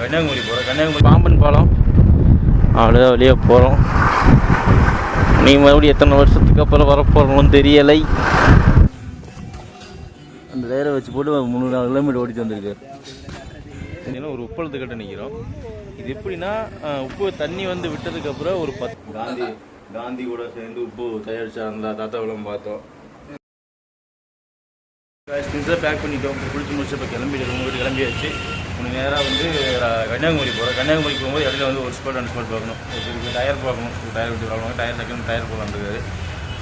கன்னியாகுமரி போகிறோம் கன்னியாகுமரி பாம்பன் பாலம். அவ்வளோதான் வெளியே போகிறோம் நீ மறுபடியும் எத்தனை வருஷத்துக்கு அப்புறம் வரப்போகிறோம்னு தெரியலை. அந்த டயரை வச்சு போட்டு முந்நூறு நாலு கிலோமீட்டர் ஓடிட்டு வந்திருக்கு ஒரு உப்பளத்துக்கிட்ட நிற்கிறோம் இது எப்படின்னா உப்பு தண்ணி வந்து விட்டதுக்கப்புறம் ஒரு பத்து காந்தி காந்தி கூட சேர்ந்து உப்பு தயாரிச்சாங்களா தாத்தாவெல்லாம் பார்த்தோம். திங்ஸாக பேக் பண்ணிட்டோம். பிடிச்சி முடிச்சு இப்போ கிளம்பிட்டு வீட்டு கிளம்பியாச்சு. கொஞ்சம் நேராக வந்து கன்னியாகுமரி போகிறோம் கன்னியாகுமரி போகும்போது இடையில வந்து ஒரு ஸ்பாட் ரெண்டு ஸ்பாட் பார்க்கணும். இதுக்கு டயர் பார்க்கணும். டயர் விட்டு பார்க்கணும் டயர் டக்குன்னு டயர் போகலான்றது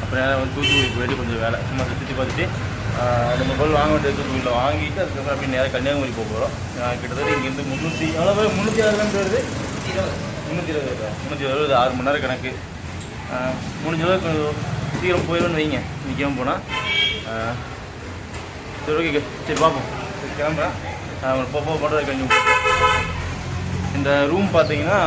அப்புறம் நேராக வந்து தூத்துக்குடி போயிட்டு கொஞ்சம் வேலை சும்மா சுற்றி பார்த்துட்டு ஆஹ் நம்ம பொருள் வாங்க வேண்டிய தூத்துக்குடியில் வாங்கிட்டு அதுக்கப்புறம் அப்படியே நேராக கன்னியாகுமரி போக போகிறோம் கிட்டத்தட்ட இங்கேருந்து முந்நூற்றி எவ்வளோ பேர் முந்நூற்றி ஆறு வருது? முந்நூற்றி இருபது முந்நூற்றி இருபது ஆறு மணி நேரம் கணக்கு. முடிஞ்ச அளவுக்கு சீக்கிரம் போயிடும்னு வைங்க. நிற்காமல் போனால் சரி ஓகே சரி பார்ப்போம் சரி கிளம்புறேன். போக போக மட்டும் கொஞ்சம் இந்த ரூம் பார்த்தீங்கன்னா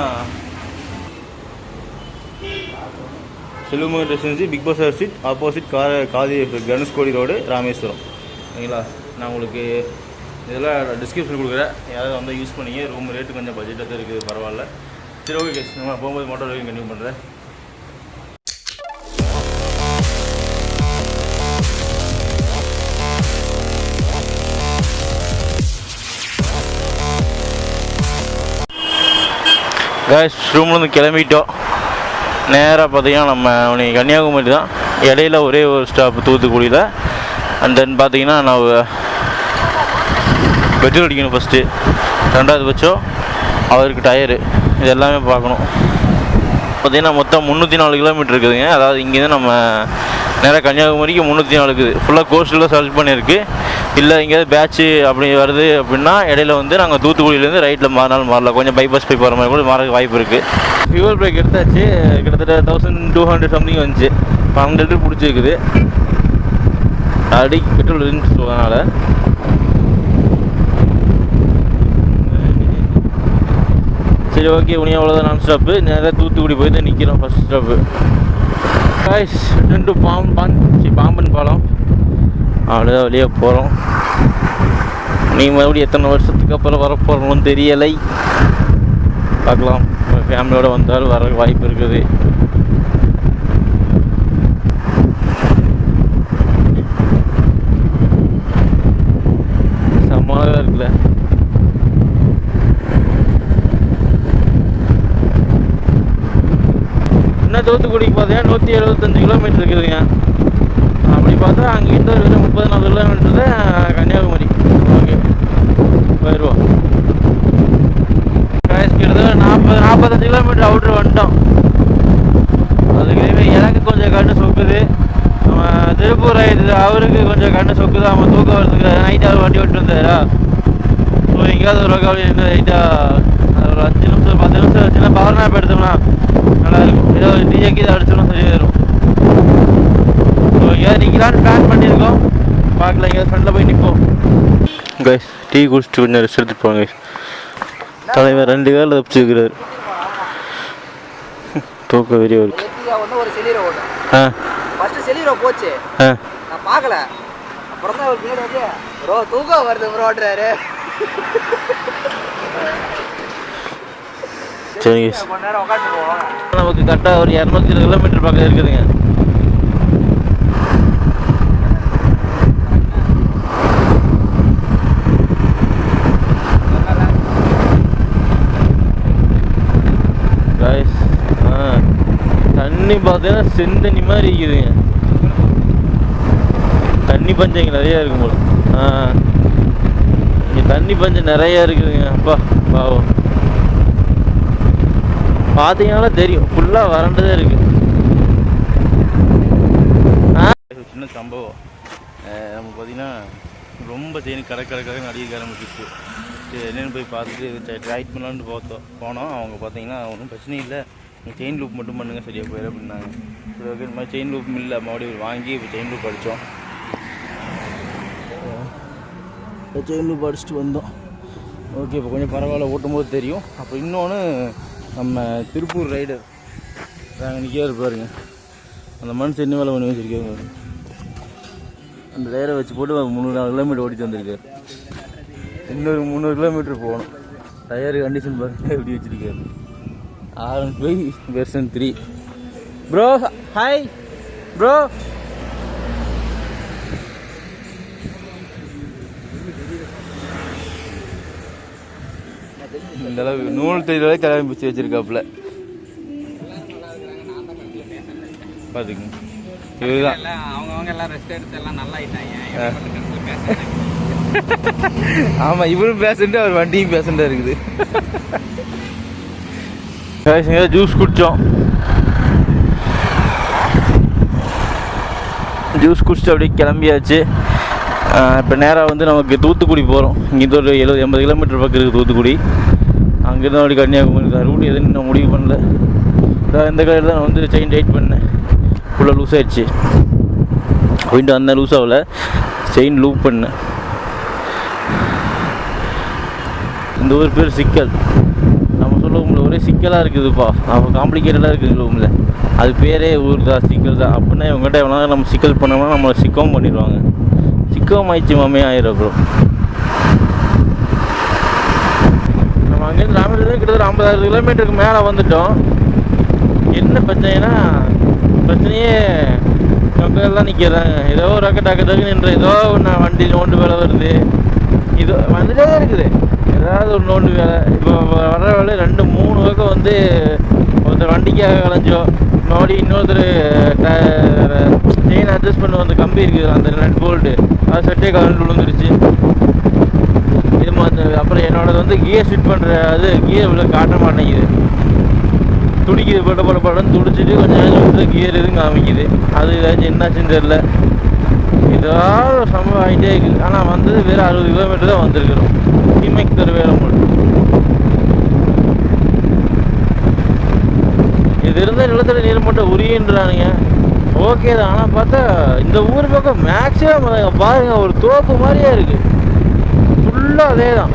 Selvamagan residency big boss street opposite கா காதி கணேஷ்கோடி ரோடு ராமேஸ்வரம். ஓகேங்களா நான் உங்களுக்கு இதெல்லாம் டிஸ்கிரிப்ஷன் கொடுக்குறேன். யாராவது வந்து யூஸ் பண்ணிங்க. ரூம் ரேட்டு கொஞ்சம் பட்ஜெட்டாக தான் இருக்குது. பரவாயில்ல. சரி ஓகே கேஸ் நம்ம போகும்போது மோட்டர் வரைக்கும் கண்டினியூ பண்ணுறேன் கேஸ் ரூம்லேருந்து கிளம்பிட்டோம். நேராக பார்த்தீங்கன்னா நம்ம உனக்கு கன்னியாகுமரி தான். இடையில ஒரே ஒரு ஸ்டாப் தூத்துக்குடியில். அண்ட் தென் பார்த்தீங்கன்னா நான் பெட்ரோல் அடிக்கணும் ஃபஸ்ட்டு ரெண்டாவது பட்சம் அவருக்கு டயரு இது எல்லாமே பார்க்கணும். பார்த்தீங்கன்னா மொத்தம் முந்நூற்றி நாலு கிலோமீட்டர் இருக்குதுங்க. அதாவது இங்கேருந்து நம்ம நேராக கன்னியாகுமரிக்கு முந்நூற்றி நாலு இருக்குது. ஃபுல்லாக கோஸ்டில் சர்ச் பண்ணியிருக்கு. இல்லை எங்கேயாவது பேட்ச்சு அப்படி வருது அப்படின்னா இடையில வந்து நாங்கள் தூத்துக்குடியிலேருந்து ரைட்டில் மாறினாலும் மாறலாம். கொஞ்சம் பைபாஸ் போய் போகிற மாதிரி கூட மாற வாய்ப்பு இருக்குது ஃபியூவல் பிரேக் எடுத்தாச்சு. கிட்டத்தட்ட தௌசண்ட் டூ ஹண்ட்ரட் சம்திங் வந்துச்சு. பன்னெண்டு லிட்டர் பிடிச்சிருக்குது அடி பெட்ரோல் இருந்துச்சு அதனால். சரி ஓகே உனியா அவ்வளோதான் நான் ஸ்டாப்பு நேராக தூத்துக்குடி போய் தான் நிற்கிறோம் first stop guys return to Pamban சரி பாம்பன் பாலம். அவ்வளோதான் வழியாக போகிறோம் நீ மறுபடியும் எத்தனை வருஷத்துக்கு அப்புறம் வரப்போகிறோம்னு தெரியலை. பார்க்கலாம். ஃபேமிலியோடு வந்தாலும் வர வாய்ப்பு இருக்குது. பார்த்தீங்கன்னா தூத்துக்குடிக்கு பார்த்தீங்கன்னா நூற்றி எழுபத்தஞ்சு கிலோமீட்டர் இருக்குதுங்க. அப்படி பார்த்தா அங்கேருந்து ஒரு முப்பது நாலு கிலோமீட்டர் தான் கன்னியாகுமரி. ஓகே. போயிடுவோம் கிட்டத்தட்ட நாற்பது நாற்பத்தஞ்சு கிலோமீட்டர் அவுட்ரு வந்துட்டோம். அதுக்கு எனக்கு கொஞ்சம் கண்ணு சொக்குது. நம்ம திருப்பூர் ஆயிடுது அவருக்கு கொஞ்சம் கண்ணு சொக்குது. அவன் தூக்கம் வரதுக்கு நைட் அவர் வண்டி விட்டு வந்தாரா ஸோ எங்கேயாவது ஒரு வகை லைட்டாக ஒரு அஞ்சு நிமிஷம் சின்ன பவர் நாப் எடுத்தோம்னா நல்லா இருக்கும் ஏதோ ஒரு டிஜே கீதை அடிச்சோம்னா சரியாயிரும் ஸோ எங்கேயாவது நிற்கலான்னு பிளான் பண்ணியிருக்கோம். பார்க்கல எங்கேயாவது ஃப்ரெண்டில் போய் நிற்போம் கைஸ் டீ குடிச்சிட்டு கொஞ்சம் ரெஸ்ட் எடுத்துட்டு போங்க guys. தலைவர் ரெண்டு பேரில் தப்பிச்சுக்கிறாரு தூக்க வெறிய இருக்கு. ஒரு செலீரோ ஆ. ஃபர்ஸ்ட் செலீரோ போச்சு. ஆ. நான் பார்க்கல. அப்புறம் தான் அவர் பின்னாடி வந்து ப்ரோ தூக்கம் வருது ப்ரோ சரிங்க. நமக்கு கரெக்டாக ஒரு இரநூத்தி இருபது கிலோமீட்டர் பக்கம் இருக்குதுங்க. ஆ. தண்ணி பார்த்தீங்கன்னா செந்தண்ணி மாதிரி இருக்குதுங்க. தண்ணி பஞ்சம் இங்கே நிறையா இருக்கும் போல. ஆ. இங்கே தண்ணி பஞ்சம் நிறையா இருக்குதுங்க. அப்பா பாவம். பார்த்தீங்கன்னா தெரியும். ஃபுல்லாக வறண்டதே இருக்கு. ஒரு சின்ன சம்பவம். நம்ம பார்த்தீங்கன்னா ரொம்ப தேனி கடை கடை கடை அடிக்க ஆரம்பிச்சிச்சு சரி என்னென்னு போய் பார்த்துட்டு ட்ரைட் பண்ணலான்னு பார்த்தோம் போனோம். அவங்க பார்த்தீங்கன்னா ஒன்றும் பிரச்சனை இல்லை. செயின் லூப் மட்டும் பண்ணுங்க சரியாக போயிடும் அப்படின்னாங்க. சரி ஓகே இந்த மாதிரி செயின் லூப் இல்லை. மறுபடியும் வாங்கி இப்போ செயின் லூப் அடித்தோம் செயின் லூப் அடிச்சுட்டு வந்தோம். ஓகே இப்போ கொஞ்சம் பரவாயில்ல ஓட்டும் போது தெரியும். அப்போ இன்னொன்று நம்ம திருப்பூர் ரைடர். நாங்கள் நிற்காரு பாருங்க. அந்த மனுஷன் என்ன வேலை பண்ணி வச்சிருக்காங்க அந்த டயரை வச்சு போட்டு முந்நூறு நாலு கிலோமீட்டர் ஓடிட்டு வந்திருக்காரு. இன்னொரு முந்நூறு கிலோமீட்டர் போகணும். டயர் கண்டிஷன் பாருங்க எப்படி வச்சிருக்காரு. R one five version three bro hi bro இந்த அளவு நூல் வரைக்கும் கிளம்பி பிடிச்சி வச்சிருக்காப்புல. பார்த்துக்குங்க இதுதான் அவங்கவங்க எல்லாம் ரெஸ்ட் எடுத்து எல்லாம் நல்லா ஆயிட்டாங்க. ஆமா இவரும் பேசண்ட் அவர் வண்டியும் பேசண்டா இருக்குது. ஜூஸ் குடிச்சோம். ஜூஸ் குடிச்சிட்டு அப்படியே கிளம்பியாச்சு. இப்போ நேராக வந்து நமக்கு தூத்துக்குடி போகிறோம் இங்கேருந்து ஒரு எழுபது எண்பது கிலோமீட்டர் பக்கம் இருக்குது தூத்துக்குடி. அங்கேருந்து அப்படி கன்னியாகுமரி ரூட் எதுன்னு நான் முடிவு பண்ணல. இந்த கடையில் தான் நான் வந்து செயின் டைட் பண்ணேன். ஃபுல்லாக லூஸ் ஆயிடுச்சு. போயிட்டு வந்தேன் லூஸ் ஆகல. செயின் லூப் பண்ணேன். இந்த ஊர் பேர் சிக்கல். நம்ம சொல்லுவோம்ல ஒரே சிக்கலாக இருக்குதுப்பா. அப்போ காம்ப்ளிகேட்டடாக இருக்குது சொல்லுவோம்ல அது பேரே ஊர் தான் சிக்கல் தான். அப்படின்னா இவங்ககிட்ட எவ்வளோ நம்ம சிக்கல் பண்ணோம்னா நம்மளை சிக்கவும் பண்ணிடுவாங்க. சிக்கவும் ஆயிடுச்சு மாமே ஆயிரம் அப்புறம் நம்ம அங்கேருந்து ராமேஸ்வரம் கிட்டத்தட்ட ஐம்பதாயிரம் கிலோமீட்டருக்கு மேலே வந்துட்டோம். என்ன பிரச்சனைனா பிரச்சனையே மக்கள்லாம் நிற்கிறாங்க ஏதோ ஒரு ரக்க டக்கு டக்கு நின்ற ஏதோ ஒன்று வண்டி நோண்டு வேலை வருது. இது வந்துட்டே தான் இருக்குது. ஏதாவது ஒரு நோண்டு வேலை. இப்போ வர வேலை ரெண்டு மூணு பக்கம் வந்து ஒருத்தர் வண்டிக்காக கலைஞ்சோ மறுபடி இன்னொருத்தர் செயின் அட்ஜஸ்ட் பண்ண வந்து கம்பி இருக்குது. அந்த ரெண்டு போல்ட்டு அது சட்டே கலந்து விழுந்துருச்சு. இது மாதிரி அப்புறம் என்னோடது வந்து கியர் ஃபிட் பண்ணுற அது கியர் இவ்வளோ காட்ட மாட்டேங்குது. துடிக்குது பட பட படம்னு துடிச்சிட்டு கொஞ்சம் நேரம் விட்டு கியர் எதுவும் காமிக்குது. அது ஏதாச்சும் என்னாச்சுன்னு தெரில ஏதாவது சம்பவம் ஆகிட்டே இருக்குது. ஆனால் வந்தது வெறும் அறுபது கிலோமீட்டர் தான் வந்திருக்கிறோம். கிமைக்கு தர வேலை மட்டும் இது இருந்த நிலத்தடி நீர் மட்டும் உரியன்றானுங்க. ஓகே தான். ஆனால் பார்த்தா இந்த ஊர் பக்கம் மேக்ஸிமம் பாருங்க ஒரு தோப்பு மாதிரியே இருக்குது ஃபுல்லாக அதே தான்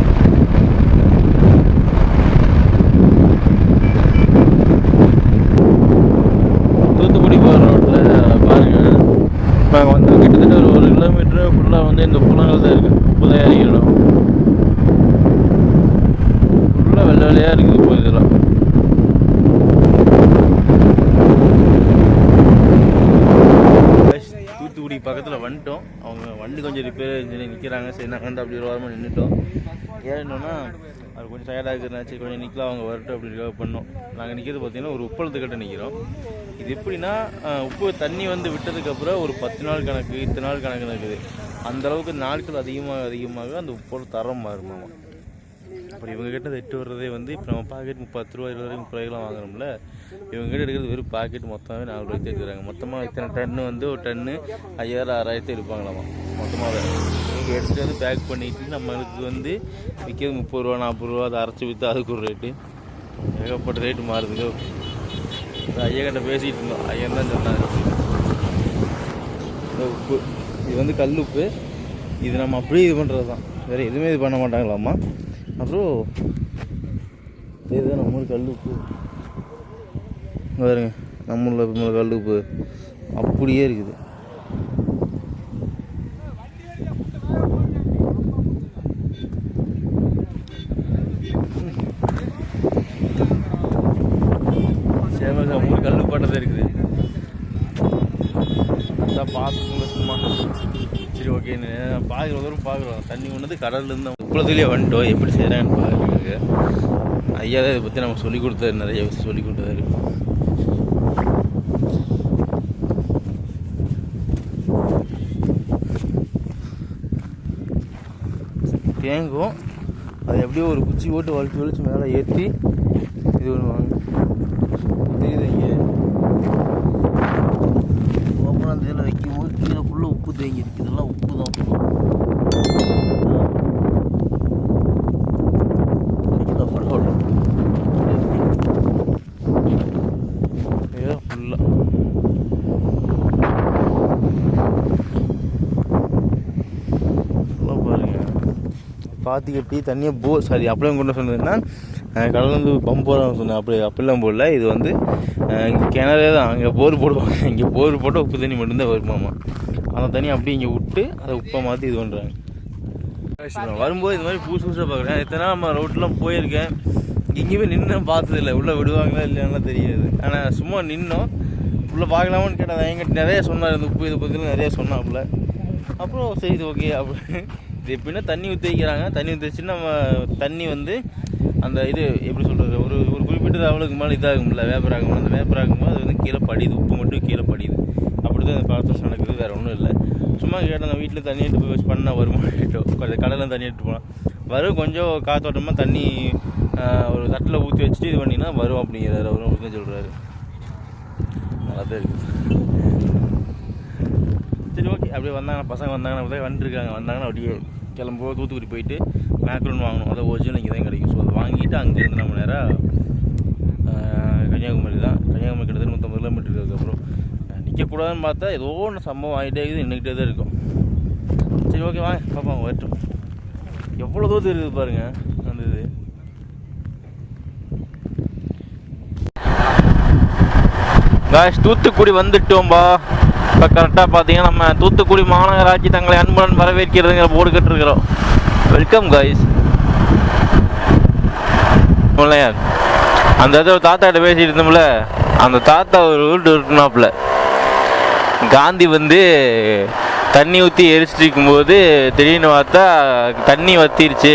தூத்துக்குடி போகிற ரோட்டில் பாருங்க. நாங்கள் வந்து கிட்டத்தட்ட ஒரு ஒரு கிலோமீட்டர் ஃபுல்லாக வந்து இந்த புலங்கள் தான் இருக்குது புதையாரி இடம் ஃபுல்லாக வெள்ளை வெள்ளையாக இருக்குது இப்போ இதெல்லாம் தூத்துக்குடி பக்கத்தில் வந்துட்டோம். அவங்க வண்டி கொஞ்சம் ரிப்பேர் இன்ஜினியர் நிற்கிறாங்க சரி நாங்கள் அப்படி ஒரு வாரமாக நின்றுட்டோம் ஏன்னொன்னா அவர் கொஞ்சம் டயர்டாக இருக்கிறாச்சு கொஞ்சம் நிற்கலாம் அவங்க வரட்டும் அப்படி பண்ணோம். நாங்கள் நிற்கிறது பார்த்தீங்கன்னா ஒரு உப்பளத்துக்கிட்ட நிற்கிறோம் இது எப்படின்னா உப்பு தண்ணி வந்து விட்டதுக்கப்புறம் ஒரு பத்து நாள் கணக்கு இத்தனை நாள் கணக்கு இருக்குது அந்தளவுக்கு நாட்கள் அதிகமாக அதிகமாக அந்த உப்போட தரம் மாறுமாமா. அப்புறம் இவங்ககிட்ட திட்டு எட்டு வர்றதே வந்து இப்போ நம்ம பாக்கெட் முப்பத்து ரூபா இருபது ரூபாய் முப்பது ரூபாய்க்குலாம் வாங்குறோம்ல. இவங்ககிட்ட எடுக்கிறது வெறும் பாக்கெட் மொத்தமாகவே நாலு ரூபாய்க்கு எடுக்கிறாங்க. மொத்தமாக இத்தனை டன்னு வந்து ஒரு டன்னு ஐயாயிரம் ஆறாயிரத்து எடுப்பாங்களாமா? மொத்தமாக நீங்கள் எடுத்துகிட்டு வந்து பேக் பண்ணிட்டு நம்மளுக்கு வந்து விற்கிறது முப்பது ரூபா நாற்பது ரூபா அதை அரைச்சி விற்று அதுக்கு ஒரு ரேட்டு ஏகப்பட்ட ரேட்டு மாறுதுங்க. இது ஐயா கிட்ட பேசிகிட்டு இருந்தோம். ஐயன் தான் சொன்னாங்க இந்த உப்பு. இது வந்து கல் உப்பு. இது நம்ம அப்படியே இது பண்ணுறது தான் வேறு எதுவுமே இது பண்ண மாட்டாங்களாம்மா? அப்புறம் இதுதான் நம்ம ஊர் கல் உப்பு. இங்க பாருங்க நம்ம ஊரில் கல் உப்பு அப்படியே இருக்குது. சேம நம்ம கல் பட்டது இருக்குது. அதான் பார்த்துக்கோங்க சும்மா. சரி ஓகே பார்க்குற தூரம் பார்க்குறோம். தண்ணி கொண்டு கடல்லேருந்து குளத்துலேயே வந்துட்டோம் எப்படி செய்கிறாங்கன்னு பார்க்குறதுக்கு ஐயா தான் இதை பற்றி நம்ம சொல்லிக் கொடுத்தாரு நிறைய விஷயம் சொல்லிக் கொடுத்தாரு. தேங்கும் அது எப்படியோ ஒரு குச்சி போட்டு வலிச்சு வலிச்சு மேலே ஏற்றி இது பண்ணுவாங்க தெரியுது இங்கே ஓப்பனாக அந்த இதில் வைக்கும்போது கீழே ஃபுல்லாக உப்பு தேங்கி இருக்கு. இதெல்லாம் உப்பு தான். இதுதான் பரவாயில்ல. இதுதான் ஃபுல்லாக ஃபுல்லாக பாருங்க. பாத்தி கட்டி தண்ணியை போ சாரி அப்படியே கொண்டு சொன்னதுன்னா இருந்து பம்ப் போகிறாங்க சொன்னேன். அப்படி அப்படிலாம் போடல. இது வந்து இங்க கிணறே தான். அங்கே போர் போடுவாங்க. இங்கே போர் போட்டால் உப்பு தண்ணி மட்டும்தான் வருமாமா. அந்த தண்ணி அப்படியே இங்கே விட்டு அதை உப்பை மாற்றி இது பண்ணுறாங்க வரும்போது இந்த மாதிரி புதுசு புதுசாக பார்க்குறேன். எத்தனை நம்ம ரோட்லாம் போயிருக்கேன் எங்கேயுமே நின்று இல்லை உள்ளே விடுவாங்களா இல்லையானு தெரியாது. ஆனால் சும்மா நின்னோம். உள்ளே பார்க்கலாமான்னு கேட்டால் என்கிட்ட நிறைய சொன்னார். இந்த உப்பு இது பற்றிலாம் நிறைய சொன்னாப்புல. அப்புறம் சரி இது ஓகே அப்படின்னு. இது எப்படின்னா தண்ணி ஊற்றி வைக்கிறாங்க தண்ணி ஊற்றி வச்சு நம்ம தண்ணி வந்து அந்த இது எப்படி சொல்கிறது ஒரு ஒரு குறிப்பிட்ட அவளுக்கு மேலே இதாகும்ல வேப்பர் ஆகும்ல. அந்த வேப்பர் ஆகும்போது அது வந்து கீழே படியுது. உப்பு மட்டும் கீழே படியுது. அப்படி தான் அந்த ப்ராசஸ் நடக்குது. வேறு ஒன்றும் இல்லை. சும்மா கேட்டேன் நான் வீட்டில் தண்ணி எடுத்து போய் வச்சு பண்ணால் வருமா கொஞ்சம் கடலில் தண்ணி எடுத்து போனால் வரும் கொஞ்சம் காத்தோட்டமாக தண்ணி ஒரு தட்டில் ஊற்றி வச்சுட்டு இது பண்ணிங்கன்னா வரும் அப்படிங்கிறாரு அவரும் அப்படின்னு சொல்கிறாரு நல்லா தான் இருக்குது சரி ஓகே அப்படியே வந்தாங்க பசங்க வந்தாங்கன்னா வந்துருக்காங்க வந்தாங்கன்னா அப்படியே கிளம்போ தூத்துக்குடி போயிட்டு மேக்ரோன் வாங்கணும். அதை ஒரிஜினல் இங்கே தான் கிடைக்கும். ஸோ அதை வாங்கிட்டு அங்கேருந்து நம்ம நேராக கன்னியாகுமரி தான் கன்னியாகுமரி கிட்டத்தட்ட நூற்றம்பது கிலோமீட்டர் அதுக்கப்புறம். நிற்கக்கூடாதுன்னு பார்த்தா ஏதோ ஒன்று சம்பவம் ஆகிட்டே இருக்குது நின்றுக்கிட்டே தான் இருக்கும். சரி ஓகே வாங்க பார்ப்போம் வரட்டும். எவ்வளோ தூரம் இருக்குது பாருங்கள் அந்த இது. காஷ் தூத்துக்குடி வந்துட்டோம்பா. இப்போ கரெக்டாக பார்த்தீங்கன்னா நம்ம தூத்துக்குடி மாநகராட்சி தங்களை அன்புடன் வரவேற்கிறதுங்கிற போர்டு கட்டிருக்கிறோம் வெல்கம் காய்ஸ் இல்லையா அந்த இடத்துல தாத்தாட்ட பேசிட்டு இருந்தோம்ல அந்த தாத்தா ஒரு வீட்டு இருக்குனாப்புல காந்தி வந்து தண்ணி ஊற்றி எரிச்சிட்டு இருக்கும்போது திடீர்னு பார்த்தா தண்ணி வத்திருச்சு.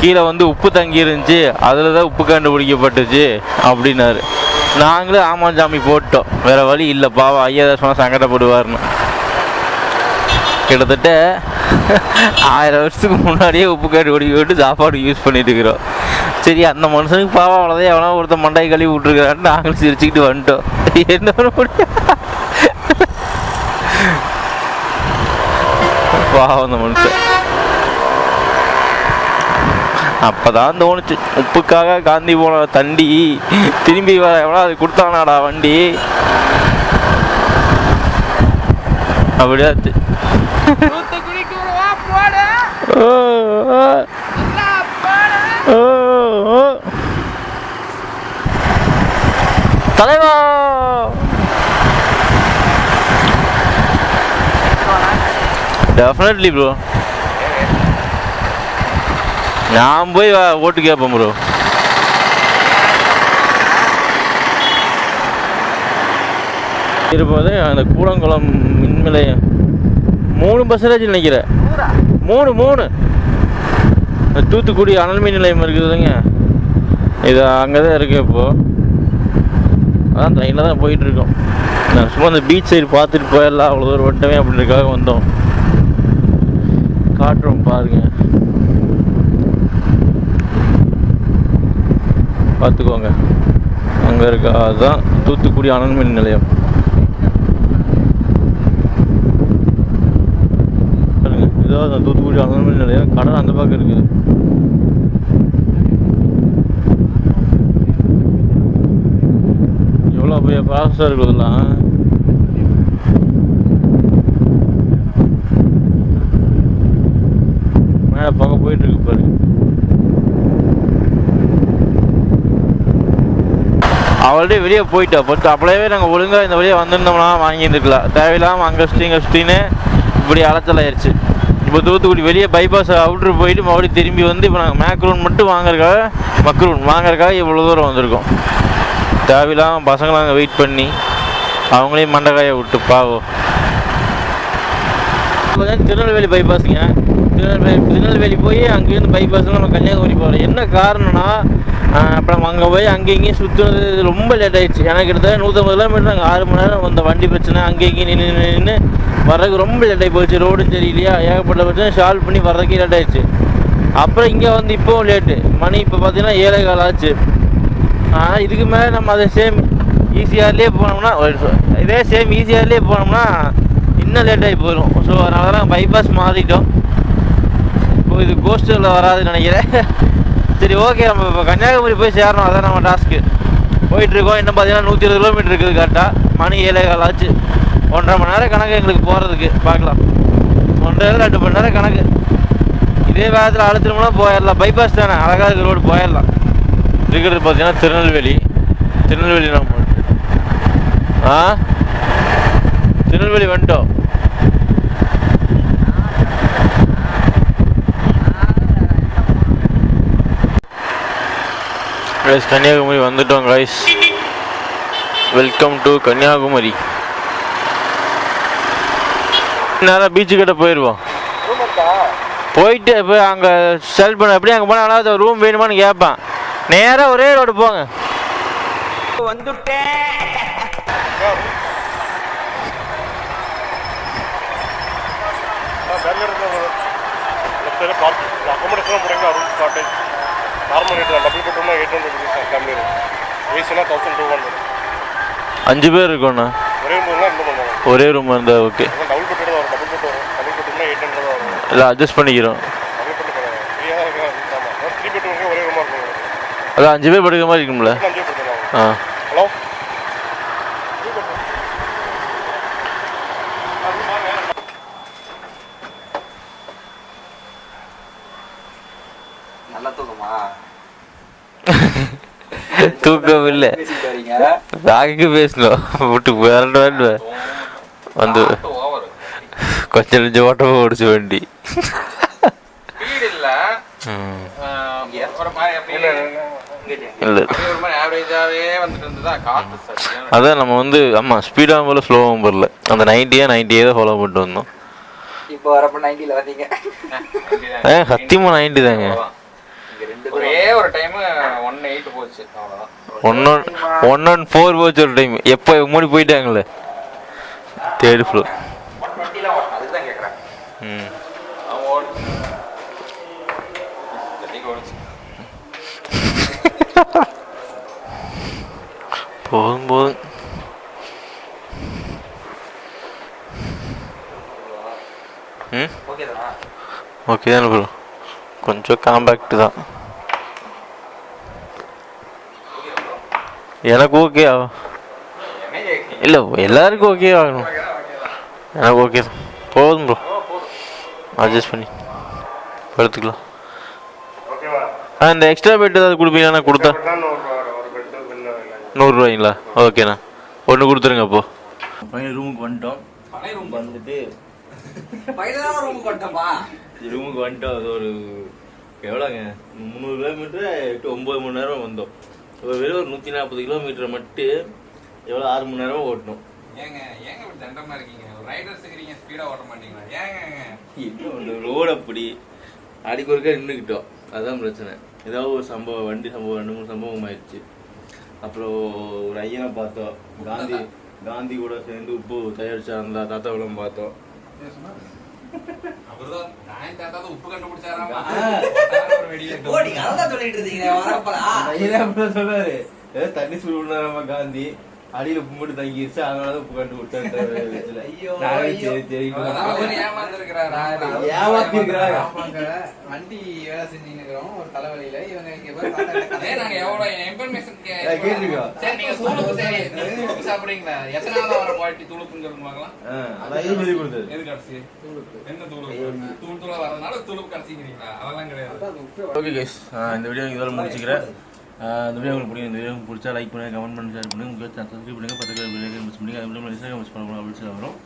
கீழே வந்து உப்பு தங்கி இருந்துச்சு அதில் தான் உப்பு கண்டுபிடிக்கப்பட்டுச்சு அப்படின்னாரு. நாங்களும் ஆமாஞ்சாமி போட்டோம் வேறு வழி இல்லை பாவம் ஐயா சொன்னால் சங்கடப்படுவார்னு கிட்டத்தட்ட ஆயிரம் வருஷத்துக்கு முன்னாடியே உப்பு கண்டுபிடிக்கப்பட்டு சாப்பாடு யூஸ் பண்ணிட்டு இருக்கிறோம். சரி அந்த மனுஷனுக்கு பாவம் அவ்வளோதான் எவனா ஒருத்தன் மண்டை கழுவி விட்டுருக்கிறான்னு நாங்களும் சிரிச்சுக்கிட்டு வந்துட்டோம். என்ன பண்ண முடியும்? பாவம் அந்த மனுஷன். அப்பதான் தோணுச்சு. உப்புக்காக காந்தி போன தண்டி திரும்பி வர எவ்வளோ அது கொடுத்தானாடா வண்டி. அப்படியாச்சு ஓ, ஓ. தலைவா! டெஃபினெட்லி ப்ரோ நான் போய் ஓட்டு கேட்பேன் ப்ரோ இருப்பது அந்த கூடங்குளம் மின் நிலையம் மூணு பர்சன்டேஜ் நினைக்கிறேன் மூணு? மூணு தூத்துக்குடி அனல் மின் நிலையம் இருக்குதுங்க. இது அங்கே தான் இருக்கு இப்போ. அதான் ட்ரெயினில் தான் போயிட்டுருக்கோம். நாங்கள் நான் சும்மா அந்த பீச் சைடு பார்த்துட்டு போயிடலாம் அவ்வளோ தூரம் வட்டமே அப்படின்றதுக்காக வந்தோம். காட்டுறோம் பாருங்க. பார்த்துக்கோங்க. அங்கே இருக்கா அதுதான் தூத்துக்குடி அனன்மின் நிலையம். பாருங்க இதோ அந்த தூத்துக்குடி அனன்மின் நிலையம். கடல் அந்த பக்கம் இருக்குது. எவ்வளோ பெரிய ப்ராசஸாக மேலே பக்கம் போயிட்டு இருக்கு பாருங்க வெளியே போயிட்டா. பட் அப்படியே நாங்கள் ஒழுங்காக இந்த வழியாக வந்திருந்தோம்னா வாங்கியிருந்துக்கலாம் தேவையில்லாமல் அங்கே சுற்றி இங்கே சுற்றின்னு இப்படி அலைச்சலாயிருச்சு. இப்போ தூத்துக்குடி வெளியே பைபாஸ் அவுட்ரு போயிட்டு மறுபடியும் திரும்பி வந்து இப்போ நாங்கள் மேக்ரூன் மட்டும் வாங்குறக்காக மக்ரூன் வாங்குறக்காக இவ்வளோ தூரம் வந்திருக்கோம். தேவையில்லாமல் பசங்களாம் அங்கே வெயிட் பண்ணி அவங்களையும் மண்டக்காயை விட்டு பாவம் இப்போ திருநெல்வேலி பைபாஸுங்க திருநெல்வேலி திருநெல்வேலி போய் அங்கேருந்து பைபாஸில் நம்ம கன்னியாகுமரி போகிறோம் என்ன காரணம்னா அப்புறம் நம்ம அங்கே போய் அங்கே இங்கேயும் சுற்றுனது ரொம்ப லேட் ஆகிடுச்சு எனக்கு கிட்டத்தட்ட நூற்றம்பது கிலோமீட்டர் அங்கே ஆறு மணி நேரம் வந்த வண்டி பிரச்சனை. அங்கே இங்கேயும் நின்று நின்று வர்றதுக்கு ரொம்ப லேட் ஆகி போச்சு. ரோடும் சரியில்லையா ஏகப்பட்ட பிரச்சனை. சால்வ் பண்ணி வர்றதுக்கே லேட் ஆகிடுச்சு அப்புறம் இங்கே வந்து இப்போவும் லேட்டு மணி இப்போ பார்த்தீங்கன்னா ஏழை கால் ஆச்சு. இதுக்கு மேலே நம்ம அதை சேம் ஈஸியார்லேயே போனோம்னா இதே சேம் ஈஸியார்லேயே போனோம்னா இன்னும் லேட்டாகி போயிடும் ஸோ அதனால தான் பைபாஸ் மாறிட்டோம். இப்போ இது கோஸ்டலில் வராதுன்னு நினைக்கிறேன். சரி ஓகே நம்ம இப்போ கன்னியாகுமரி போய் சேரணும். அதான் நம்ம டாஸ்க்கு போயிட்டுருக்கோம். இன்னும் பார்த்தீங்கன்னா நூற்றி இருபது கிலோமீட்டர் இருக்குது கரெக்டாக மணி ஏழே கால் ஆச்சு. ஒன்றரை மணி நேரம் கணக்கு எங்களுக்கு போகிறதுக்கு பார்க்கலாம். ஒன்றரை ரெண்டு மணி நேரம் கணக்கு. இதே வேகத்தில் அழுத்தணும்னா போயிடலாம். பைபாஸ் தானே. அழகாக இருக்கிற ரோடு போயிடலாம். இருக்கிறது பார்த்தீங்கன்னா திருநெல்வேலி. திருநெல்வேலி நம்ம ஆ? திருநெல்வேலி வந்துட்டோம் கைஸ் கன்னியாகுமரி வந்துட்டோம் கைஸ் வெல்கம் டு கன்னியாகுமரி. நேராக பீச்சு கிட்ட போயிடுவோம் போயிட்டு போய் அங்கே செல் பண்ண எப்படி அங்கே போனால் ரூம் வேணுமான்னு கேட்பேன். நேராக ஒரே ரோடு போங்க. பார்க் அக்கோமடேஷன் முடியுங்க ரூம் காட்டேஜ் நார்மல் ரேட் தான் double பெட்ரூம்னா eight hundred rupees family room ஏசினா thousand two hundred அஞ்சு பேர் இருக்கோண்ணா. ஒரே ரூம் தான் இன்னும் பண்ணுவாங்க ஒரே ரூம் இருந்தால் ஓகே டபுள் பெட்ரூம் வரும் டபுள் பெட் வரும் டபுள் பெட்ரூம்னா எயிட் ஹண்ட்ரட் தான் வரும் இல்லை அட்ஜஸ்ட் பண்ணிக்கிறோம். டபுள் ஃப்ரீயாக இருக்கு ஆமாம் த்ரீ பெட்ரூம் ஒரே ரூமாக இருக்கும் அதான் அஞ்சு பேர் படுக்கிற மாதிரி இருக்கும்ல? ஆ. ஹலோ? நல்லா தூக்கமா? இல்லை ராகிக்கு பேசணும். விட்டு வேற வந்து ஓவர். கொஞ்சம் நெஞ்சம் ஓட்டமாக ஓடிச்சு வண்டி. இல்ல. இல்லை. அதான் நம்ம வந்து ஆமாம் ஸ்பீடாகவும் போல ஸ்லோவாகவும் போடல அந்த நைன்ட்டியா நைன்ட்டியே தான் ஃபாலோ பண்ணிட்டு வந்தோம். இப்போ வரப்ப நைன்டில வந்தீங்க. ஏ சத்தியமாக நைன்ட்டி தாங்க. இங்க ரெண்டு ஒரே ஒரு டைம் ஒன் எயிட் போச்சு. அவ்வளவுதான். One one one one four போச்சு ஒரு டைம் எப்போ மூடி போயிட்டாங்களே. தேர்ட் ஃப்ளோர் ஒன் டுவெண்ட்டிலாம் ஓட்டணும் அதுதான் கேட்குறேன் ம் அவன் ஓடு ஜல்லிக்கு ஓடுச்சு போதும் போதும் ம் ஓகே தானா ப்ரோ கொஞ்சம் காம்பேக்ட் தான் எனக்கு ஓகே ஆகும் இல்லை எல்லாருக்கும் ஓகே ஆகணும் எனக்கு ஓகே தான் போதும் ப்ரோ அட்ஜஸ்ட் பண்ணி. படுத்துக்கலாம். ஆ இந்த எக்ஸ்ட்ரா பெட் ஏதாவது கொடுப்பீங்கண்ணா கொடுத்தா தான் ஒரு ஒரு பெட்டு பில்லு இல்லை நூறுரூவாய்ங்களா? ஓகேண்ணா. ஒன்று கொடுத்துருங்க அப்போ. ஃபைனல் ரூமுக்கு வந்துட்டோம். ரூம் வந்துட்டு பையனா ரூம் கொட்டமா ரூமுக்கு வந்துட்டோம். அது ஒரு எவ்வளோங்க? முந்நூறு கிலோமீட்டர் எட்டு ஒம்பது மணி நேரம் வந்தோம். ஒரு வெறும் ஒரு நூற்றி நாற்பது கிலோமீட்டர் மட்டும் எவ்வளோ ஆறு மணி நேரம் ஓட்டணும். ஏங்க ஏங்க இப்படி தண்டமா இருக்கீங்க? ரைடர்ஸ் இருக்கிறீங்க ஸ்பீடா ஓட்ட மாட்டீங்களா? ஏங்க பண்ணுறது ரோடு அப்படி. அடிக்கு ஒருக்கா நின்றுக்கிட்டோம் அதுதான் பிரச்சனை. ஏதாவது ஒரு சம்பவம் வண்டி சம்பவம் ரெண்டு மூணு சம்பவம் ஆயிடுச்சு. அப்புறம் ஒரு ஐயனை பார்த்தோம். காந்தி காந்தி கூட சேர்ந்து உப்பு தயாரிச்ச அந்த தாத்தாவெல்லாம் பார்த்தோம் தண்ணி சூடு காந்தி? அடியில மட்டும் தங்கிருச்சு அதனால உப்பு ஐயோ, சரி. சரி ஏமாத்திருக்கிறாரா? ஆமாங்க. வண்டி வேலை செஞ்சுன்னு இருக்கிறோம் ஒரு தலைவலியில இவங்க இங்க போய் நாங்க எவ்வளவு கேட்டிருக்கோம். சரி, நீங்க துளுப்பு சரி, துளுப்பு சாப்பிடுறீங்களா? எத்தனாவது வர துளுப்புங்கிறது பார்க்கலாம்? அதான் இது சொல்லி கொடுத்தது எது கடைசி? என்ன துளுப்பு? தூள் தூளா வரதுனால துளுப்பு கடைசிங்கிறீங்களா? அதெல்லாம் கிடையாது. ஓகே கைஸ் இந்த வீடியோ இதோட முடிச்சுக்கிறேன் இந்த வீடியோ உங்களுக்கு பிடிக்கும். இந்த வீடியோ பிடிச்சா லைக் பண்ணுங்கள் கமெண்ட் பண்ணுங்க ஷேர் பண்ணுங்கள் உங்களுக்கு சப்ஸ்கிரைப் பண்ணுங்க பக்கத்தில் மிஸ் பண்ணுங்க அது மட்டும் இன்ஸ்டாகிராம் மிஸ் பண்ணணும் அப்படின்னு சொல்லி வரும்.